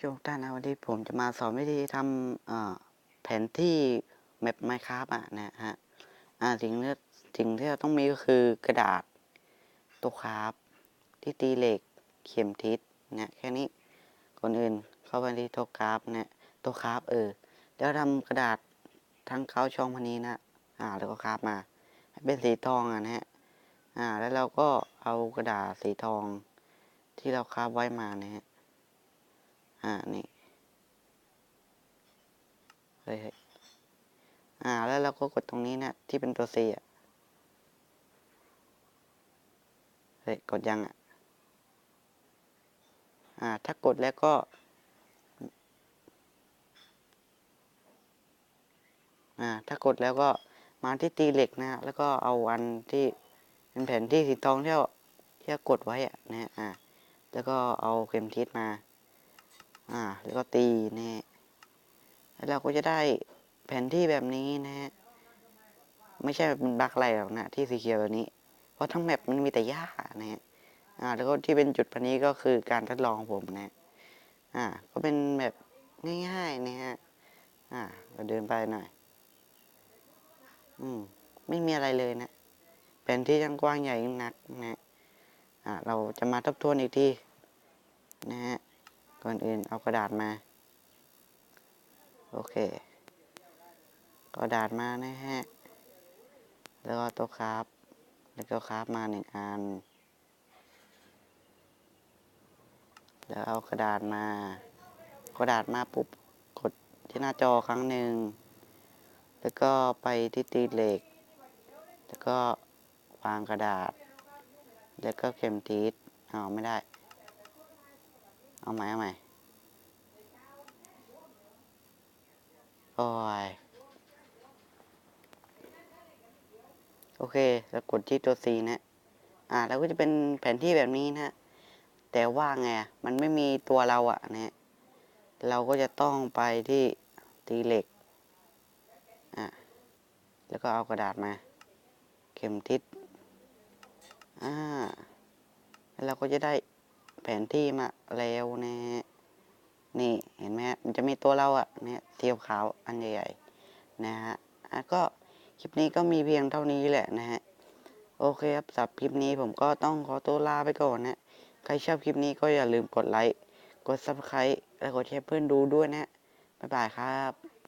ผู้ชมทุกท่านนะวันนี้ผมจะมาสอนวิธีทำเอ่อแผนที่แมปไมครับอะนะฮะอ่าสิ่งที่สิ่งที่เราต้องมีก็คือกระดาษตัวคราฟที่ตีเหล็กเข็มทิศเนี่ยแค่นี้ก่อนอื่นเข้าไปที่ตัวคราฟเนี่ยตัวคราฟเออแล้วทำกระดาษทั้งเก้าช่องพันนี้นะอ่าแล้วก็คราฟมาให้เป็นสีทองอะนะฮะอ่าแล้วเราก็เอากระดาษสีทองที่เราคราฟไว้มานะฮะ อ่านี่เฮ้ยอ่า แล้วเราก็กดตรงนี้นะที่เป็นตัว C อะเฮ้ยกดยังอะอ่า ถ้ากดแล้วก็อ่าถ้ากดแล้วก็มาที่ตีเหล็กนะแล้วก็เอาอันที่เป็นแผ่นที่สีทองที่เราที่เรากดไว้อะนะอ่าแล้วก็เอาเข็มทิศมา อ่า แล้วก็ตีนี่แล้วเราก็จะได้แผนที่แบบนี้นะฮะ ไม่ใช่เป็นบักอะไรหรอกนะที่สีเขียวแบบนี้ เพราะทั้งแมปมันมีแต่หญ้านะฮะ อ่า แล้วก็ที่เป็นจุดพันนี้ก็คือการทดลองของผมนะ อ่า ก็เป็นแบบง่ายๆนะฮะ อ่า เราเดินไปหน่อย อืม ไม่มีอะไรเลยนะ แผนที่ยังกว้างใหญ่นักนะ อ่า เราจะมาทบทวนอีกทีนะฮะ ก่อนอื่นเอากระดาษมา โอเค กระดาษมานะฮะ แล้วก็ตัวคราฟแล้วก็คราฟมาหนึ่งอัน แล้วเอากระดาษมา กระดาษมาปุ๊บกดที่หน้าจอครั้งหนึ่ง แล้วก็ไปที่ตีเหล็ก แล้วก็วางกระดาษ แล้วก็เข็มทิศเอาไม่ได้ เอาใหม่เอาใหม่โอ้ยโอเค แล้วกดที่ตัว C นะ อ่า แล้วก็จะเป็นแผนที่แบบนี้นะ แต่ว่าไง มันไม่มีตัวเราอะนะเราก็จะต้องไปที่ตีเหล็ก อะ แล้วก็เอากระดาษมา เข็มทิศ อ่า แล้วเราก็จะได้ นที่มาแล้วนะนี่เห็นไหมฮะมันจะมีตัวเราอะเนี่ยสีขาวอันใหญ่ๆนะฮะอะก็คลิปนี้ก็มีเพียงเท่านี้แหละนะฮะโอเคครับสำหรับคลิปนี้ผมก็ต้องขอตัวลาไปก่อนนะใครชอบคลิปนี้ก็อย่าลืมกดไลค์กด subscribe และกดแชร์เพื่อนดูด้วยนะบ๊ายบายครับ